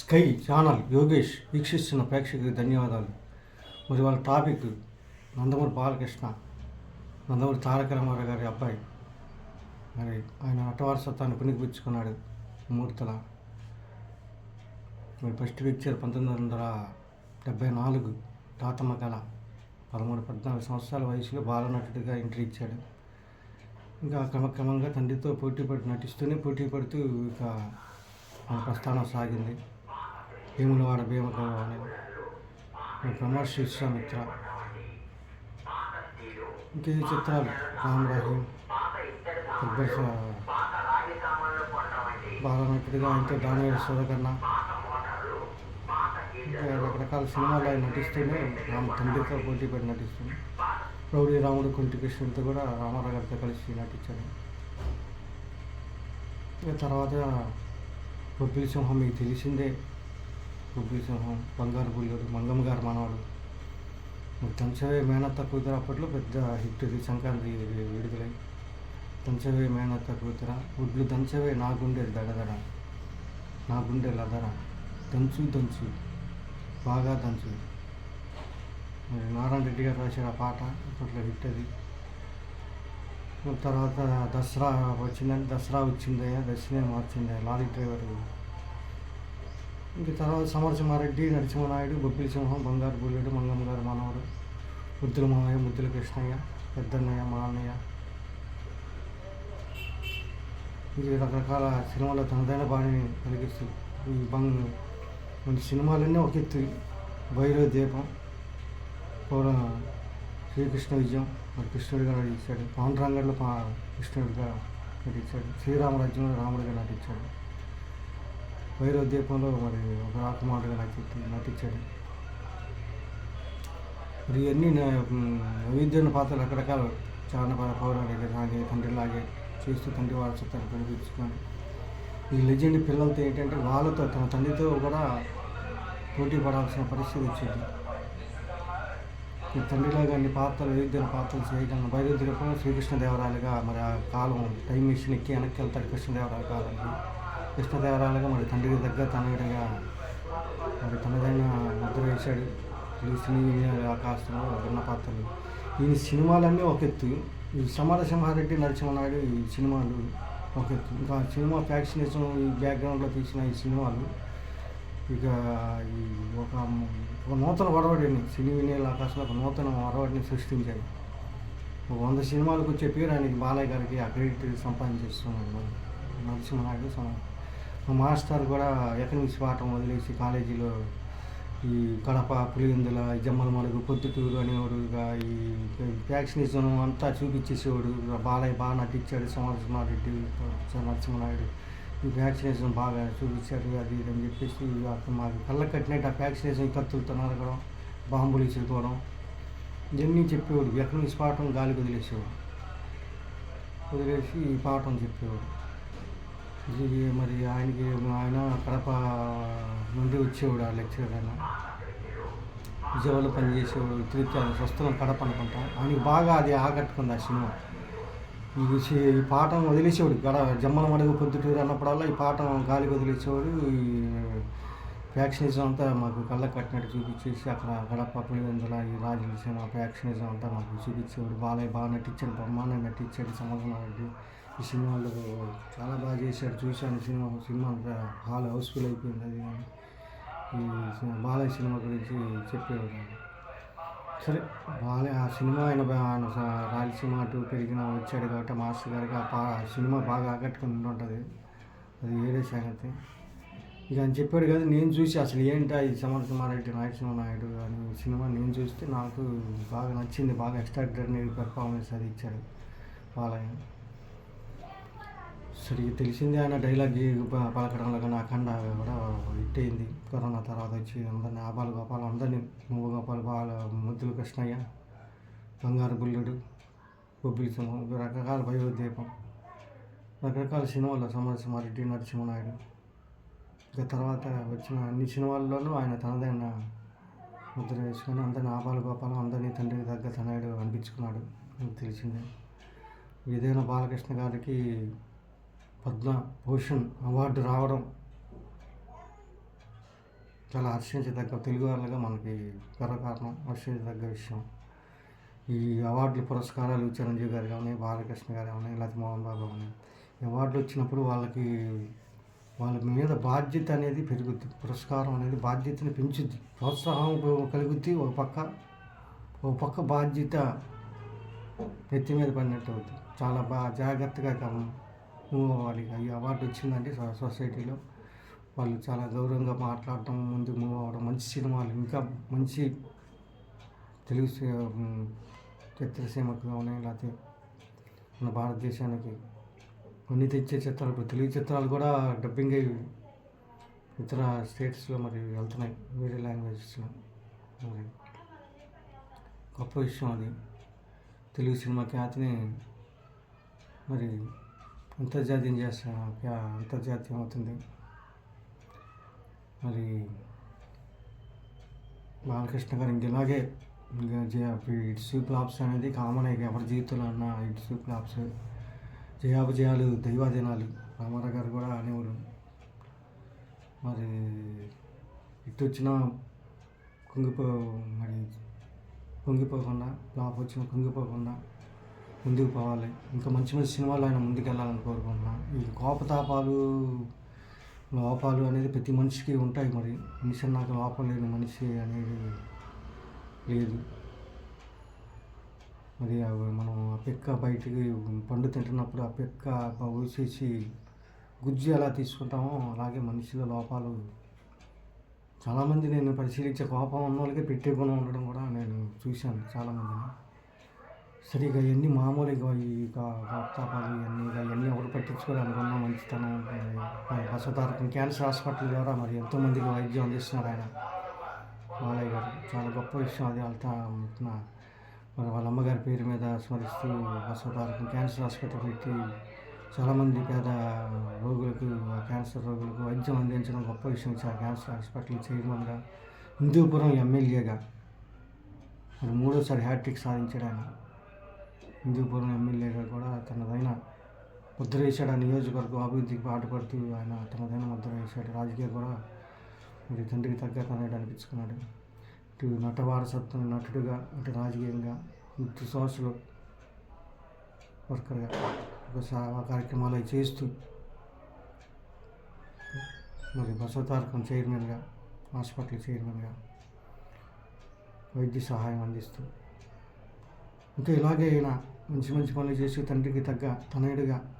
Sky channel Yogesh వీక్షిస్తున్న ప్రేక్షకులకు ధన్యవాదాలు. మరి వాళ్ళ టాపిక్ నందమూరి బాలకృష్ణ నందమూరి తారక రామారావు గారి అబ్బాయి. మరి ఆయన అటవారసత్వాన్ని పుణికిపుచ్చుకున్నాడు మూర్తల. మరి ఫస్ట్ పిక్చర్ పంతొమ్మిది వందల డెబ్బై నాలుగు తాతమ్మ కళ. పదమూడు పద్నాలుగు సంవత్సరాల వయసులో బాలనటుడిగా ఎంట్రీ ఇచ్చాడు. ఇంకా క్రమక్రమంగా తండ్రితో పోటీ పడి నటిస్తూనే పోటీ పడుతూ ఇక ప్రస్థానం సాగింది. భీములవాడ భీమకవాణి అని. విశ్వామిత్ర ఇంకా ఇంకే చిత్రాలు రామ్ రహీం అక్బర్ షా బాలనటుడిగా ఆయనతో దానవీర సోదకన్న ఇంకా రకరకాల సినిమాలు ఆయన నటిస్తూనే రామ తండ్రితో పోటీ పడి నటిస్తుంది. రౌడీ రాముడు కుంటి కృష్ణుడితో కూడా రామారావు గారితో కలిసి నటించాడు ఇక తర్వాత బొబ్బిలి సింహం మీకు తెలిసిందే. బొబ్బిలి సింహం బంగారు బుల్లుడు మంగమ్మ గారు మనవాడు. తంచవే మేనత్త కూతురు అప్పట్లో పెద్ద హిట్ ఇది సంక్రాంతి విడుదలై. దంచవే మేనత్త కూతుర గుడ్లు దంచవే నా గుండె దడదడ. నా గుండె లదర. దంచు దంచు. బాగా దంచు. మరి నారాయణ రెడ్డి గారు రాశారు ఆ పాట అప్పట్లో హిట్ అది. తర్వాత దసరా వచ్చిందని దసరా వచ్చిందయ్యా దర్శనే మార్చిందయ్యా లారీ డ్రైవర్. ఇంక తర్వాత సమరసింహారెడ్డి నరసింహనాయుడు బొబ్బిలి సింహం బంగారు బుల్లెడు మంగమ్మ గారు మనవడు ముద్దుల మామయ్య ముద్దుల కృష్ణయ్య పెద్దన్నయ్య మా అన్నయ్య ఇది రకరకాల సినిమాల తనదైన బాణిని కలిగిస్తూ ఈ బంగ్ మన సినిమాలన్నీ ఒక ఎత్తు భైరవ దీపం పౌర శ్రీకృష్ణ విజయం మరి కృష్ణుడిగా నటించాడు. పవన్ రంగంలో కృష్ణుడిగా నటించాడు. శ్రీరామరాజ్యంలో రాముడిగా నటించాడు. వైరోద్యపంలో దీపంలో మరి ఒక రాకుమారుడిగా నటి నటించాడు. మరి ఇవన్నీ వైవిధ్యమైన పాత్రలు రకరకాల చాలా పౌరాణిక లాగే తండ్రిలాగే చేస్తూ తండ్రి వారసత్వాన్ని కనిపించుకొని. ఈ లెజెండ్ పిల్లలతో ఏంటంటే వాళ్ళతో తన తండ్రితో కూడా పోటీ పడాల్సిన పరిస్థితి వచ్చింది. ఈ తండ్రిలాగా అన్ని పాత్రలు వైవిధ్యమైన పాత్రలు చేయగలను వైరుద్ధ్యపంలో శ్రీకృష్ణదేవరాయలుగా మరి ఆ కాలం టైం మిషన్ ఎక్కి వెనక్కి వెళ్తాడు కృష్ణదేవరాయ కాలం కృష్ణదేవరాయలుగా మరి తండ్రికి దగ్గర తనయుడిగా మరి తనదైన ముద్ర వేశాడు. ఈ సినీ ఆకాశంలో విన్న పాత్రలు. ఈ సినిమాలన్నీ ఒక ఎత్తు. ఈ సమరసింహారెడ్డి నరసింహనాయుడు ఈ సినిమాలు ఒక ఎత్తు. ఇంకా సినిమా ఫ్యాక్షనేషన్ ఈ బ్యాక్గ్రౌండ్లో తీసిన ఈ సినిమాలు. ఇక ఈ ఒక ఒక నూతన వరవడిని సినీ వినియోగ ఆకాశంలో ఒక నూతన వరవడిని సృష్టించాడు. ఒక వంద సినిమాలకు వచ్చే పేరు ఆయనకి బాలయ్య గారికి ఆ క్రెడిట్ సంపాదించేస్తున్నాడు. మరి నరసింహనాయుడు సమాధానం మా మాస్టర్ కూడా ఎకనమిక్స్ పాఠం వదిలేసి కాలేజీలో ఈ కడప పులిగిందుల ఈ జమ్మల పొద్దుటూరు అనేవాడు ఇక ఈ వ్యాక్సినేషన్ అంతా చూపించేసేవాడు. బాలయ్య బాగా నటించాడు సమరసింహారెడ్డి నరసింహనాయుడు. ఈ వ్యాక్సినేషన్ బాగా చూపించాడు అది అని చెప్పేసి మాకు కళ్ళ కట్టినట్టు ఆ వ్యాక్సినేషన్ కత్తులతో నరకడం బాంబులు ఇచ్చుకోవడం ఇవన్నీ చెప్పేవాడు. ఎకనమిక్స్ పాఠం గాలికి వదిలేసేవాడు. వదిలేసి ఈ పాఠం చెప్పేవాడు. ఇది మరి ఆయనకి ఆయన కడప నుండి వచ్చేవాడు ఆ లెక్చరర్ ఆయన విజయవాడలో పనిచేసేవాడు తిరిగి స్వస్థలం కడప అనుకుంటా. ఆయనకి బాగా అది ఆకట్టుకుంది ఆ సినిమా. ఈ ఈ పాఠం వదిలేసేవాడు. గడ జమ్మల మడుగు పొద్దుటూరు అన్నప్పుడల్లా ఈ పాఠం గాలికి వదిలేసేవాడు. ఈ ఫ్యాక్షనిజం అంతా మాకు కళ్ళ కట్టినట్టు చూపించేసి అక్కడ గడప పులివెందుల ఈ రాజుల సినిమా ఫ్యాక్షనిజం అంతా మాకు చూపించేవాడు. బాలయ్య బాగా నటించాడు బ్రహ్మాండంగా నటించాడు సమర్థనారెడ్డి ఈ సినిమాలో చాలా బాగా చేశాడు. చూశాను సినిమా సినిమా అంతా హాల్ హౌస్ఫుల్ అయిపోయింది అది కానీ. ఈ సినిమా బాలయ్య సినిమా గురించి చెప్పేవాడు సరే బాలయ్య ఆ సినిమా ఆయన ఆయన రాయలసీమ అటు పెరిగిన వచ్చాడు కాబట్టి మాస్టర్ గారికి ఆ సినిమా బాగా ఆకట్టుకుని ఉంటుంది అది వేరే సంగతి. ఇక అని చెప్పాడు కదా నేను చూసి అసలు ఏంటా ఈ సమరసింహారెడ్డి నాయకసింహ నాయుడు అని సినిమా నేను చూస్తే నాకు బాగా నచ్చింది బాగా ఎక్స్ట్రాడినరీ పెర్ఫార్మెన్స్ అది ఇచ్చాడు బాలయ్య. సరిగ్గా తెలిసిందే ఆయన డైలాగ్ పలకడంలో కానీ అఖండ కూడా హిట్ అయింది. కరోనా తర్వాత వచ్చి అందరిని ఆపాలు గోపాలు అందరినీ నువ్వు గోపాలు బాల ముద్దుల కృష్ణయ్య బంగారు బుల్లుడు బొబ్బిలి సింహం రకరకాల భయోద్యీపం రకరకాల సినిమాలు సమరసింహారెడ్డి నరసింహనాయుడు. ఇక తర్వాత వచ్చిన అన్ని సినిమాల్లోనూ ఆయన తనదైన ముద్ర వేసుకొని అందరిని ఆపాలు గోపాలం అందరినీ తండ్రికి తగ్గ తనయుడు అనిపించుకున్నాడు. మీకు తెలిసిందే. ఏదైనా బాలకృష్ణ గారికి పద్మభూషణ్ అవార్డు రావడం చాలా హర్షించదగ్గ తెలుగు వాళ్ళగా మనకి గర్వకారణం హర్షించదగ్గ విషయం. ఈ అవార్డులు పురస్కారాలు చిరంజీవి గారు కానీ బాలకృష్ణ గారు కానీ లేకపోతే మోహన్ బాబు కానీ అవార్డులు వచ్చినప్పుడు వాళ్ళకి వాళ్ళ మీద బాధ్యత అనేది పెరుగుద్ది. పురస్కారం అనేది బాధ్యతని పెంచుద్ది. ప్రోత్సాహం కలుగుద్ది. ఒక పక్క ఒక పక్క బాధ్యత నెత్తి మీద పడినట్టు అవుతుంది చాలా బాగా జాగ్రత్తగా మూవ్ అవ్వాలి ఈ అవార్డు వచ్చిందంటే సొసైటీలో వాళ్ళు చాలా గౌరవంగా మాట్లాడటం ముందుకు మూవ్ అవ్వడం మంచి సినిమాలు ఇంకా మంచి తెలుగు చిత్రసీమకు కానీ లేకపోతే మన భారతదేశానికి అన్ని తెచ్చే చిత్రాలు ఇప్పుడు తెలుగు చిత్రాలు కూడా డబ్బింగ్ అయ్యి ఇతర స్టేట్స్లో మరి వెళ్తున్నాయి వేరే లాంగ్వేజెస్లో. మరి గొప్ప విషయం అది. తెలుగు సినిమా ఖ్యాతిని మరి అంతర్జాతీయం చేస్తా. అంతర్జాతీయం అవుతుంది. మరి బాలకృష్ణ గారు ఇంక ఇలాగే ఇంకా జయ- ఇట్స్ ఫ్లాప్స్ అనేది కామన్ ఎవరి జీవితంలో అన్న ఇట్స్ ఫ్లాప్స్ జయాపజయాలు దైవాధీనాలు రామారావు గారు కూడా అనేవారు మరి ఇటు వచ్చిన కుంగిపో మరి కుంగిపోకుండా ఫ్లాప్ వచ్చిన కుంగిపోకుండా ముందుకు పోవాలి. ఇంకా మంచి మంచి సినిమాలు ఆయన ముందుకెళ్ళాలని కోరుకుంటున్నాను ఈ కోపతాపాలు లోపాలు అనేది ప్రతి మనిషికి ఉంటాయి మరి. మనిషి నాకు లోపం లేని మనిషి అనేది లేదు. మరి అవి మనం ఆ పిక్క బయటికి పండు తింటున్నప్పుడు ఆ పిక్క ఊసేసి గుజ్జు ఎలా తీసుకుంటామో అలాగే మనిషిలో లోపాలు. చాలామంది నేను పరిశీలించే కోపం ఉన్న వాళ్ళకి పెట్టే గుణం ఉండడం కూడా నేను చూశాను చాలామందిని. సరిగా ఇవన్నీ మామూలుగా ఈ కోపతాపాలు ఇవన్నీ ఇవన్నీ ఎవరు పట్టించుకోరు అనుకున్న మంచితనం ఉంటుంది బసవతారకం క్యాన్సర్ హాస్పిటల్ ద్వారా మరి ఎంతోమందికి వైద్యం అందిస్తున్నారు ఆయన. బాలయ్య గారు చాలా గొప్ప విషయం అది వాళ్ళ మరి వాళ్ళ అమ్మగారి పేరు మీద స్మరిస్తూ బసవతారకం క్యాన్సర్ హాస్పిటల్ పెట్టి చాలామంది పేద రోగులకు క్యాన్సర్ రోగులకు వైద్యం అందించడం గొప్ప విషయం సార్ క్యాన్సర్ హాస్పిటల్ చైర్మన్గా హిందూపురం ఎమ్మెల్యేగా. మరి మూడోసారి హ్యాట్రిక్ సాధించడానికి హిందూపురం ఎమ్మెల్యేగా కూడా తనదైన ముద్ర వేశాడు. ఆ నియోజకవర్గం అభివృద్ధికి పాటుపడుతూ ఆయన తనదైన ముద్ర వేశాడు. రాజకీయ కూడా మరి తండ్రికి తగ్గ తనయుడు అనిపించుకున్నాడు. ఇటు నట వారసత్వం నటుడుగా ఇటు రాజకీయంగా ఇటు సోషల్ వర్కర్గా ఒక సేవా కార్యక్రమాలు చేస్తూ మరి బసవతారకం చైర్మన్గా హాస్పిటల్ చైర్మన్గా వైద్య సహాయం అందిస్తూ. ఇంకా ఇలాగే అయినా మంచి మంచి పనులు చేసి తండ్రికి తగ్గ తనయుడిగా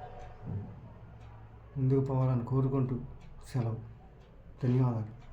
ముందుకు పోవాలని కోరుకుంటూ సెలవు. ధన్యవాదాలు.